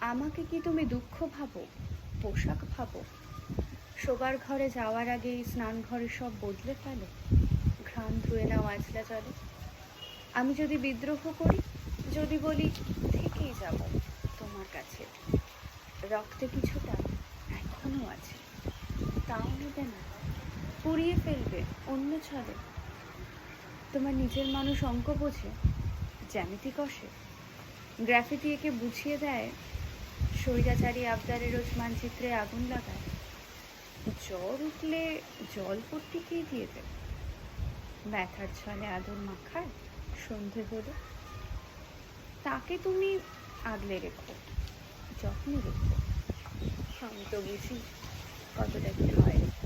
আমাকে কি তুমি দুঃখ ভাবো, পোশাক ভাবো? শোবার ঘরে যাওয়ার আগেই স্নান ঘরে সব বদলে ফেলো, ঘ্রাণ ধুয়ে নাও আজলা চলে আমি যদি বিদ্রোহ করি, যদি বলি, থেকেই যাব তোমার কাছে। রক্তে কিছুটা এখনও আছে, তাও নেবে না, পুড়িয়ে ফেলবে অন্য ছলে। তোমার নিজের মানুষ অঙ্ক বোঝে, জ্যামিতি কষে। গ্রাফিতি একে বুঝিয়ে দেয় স্বৈরাচারী আবদারের রোজ মানচিত্রে আগুন লাগায়। জ্বর উঠলে জল পট্টিকেই দিয়ে দেবে ব্যথার ছলে আদর মাখায়, সন্ধে হলে। তাকে তুমি আগলে রেখো, যত্নে রেখো। আমি তো বুঝি কতটা কি হয়।